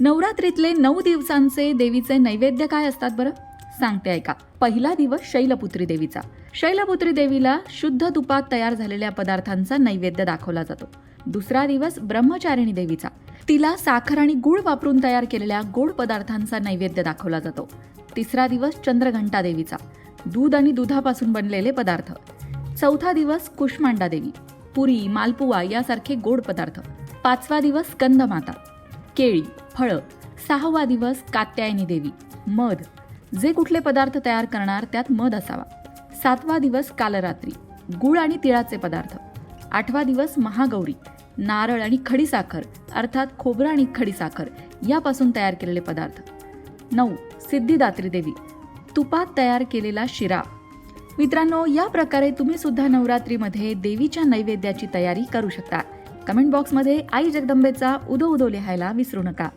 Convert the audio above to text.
नवरात्रीतले नऊ दिवसांचे देवीचे नैवेद्य काय असतात बरं? सांगते ऐका. पहिला दिवस शैलपुत्री देवीचा. शैलपुत्री देवीला शुद्ध तुपात तयार झालेल्या पदार्थांचा नैवेद्य दाखवला जातो. दुसरा दिवस ब्रह्मचारिणी देवीचा. तिला साखर आणि गुळ वापरून तयार केलेल्या गोड पदार्थांचा नैवेद्य दाखवला जातो. तिसरा दिवस चंद्रघंटा देवीचा. दूध आणि दुधापासून बनलेले पदार्थ. चौथा दिवस कुष्मांडा देवी. पुरी मालपुवा यासारखे गोड पदार्थ. पाचवा दिवस कंदमाता. केळी. फळं. सहावा दिवस कात्यायनी देवी. मध. जे कुठले पदार्थ तयार करणार त्यात मध असावा. सातवा दिवस कालरात्री. गुळ आणि तिळाचे पदार्थ. आठवा दिवस महागौरी. नारळ आणि खडीसाखर अर्थात खोबरं आणि खडीसाखर यापासून तयार केलेले पदार्थ. नऊ. सिद्धिदात्री देवी. तुपात तयार केलेला शिरा. मित्रांनो या प्रकारे तुम्ही सुद्धा नवरात्रीमध्ये देवीच्या नैवेद्याची तयारी करू शकता. कमेंट बॉक्समध्ये आई जगदंबेचा उदो उदो लिहायला विसरू नका.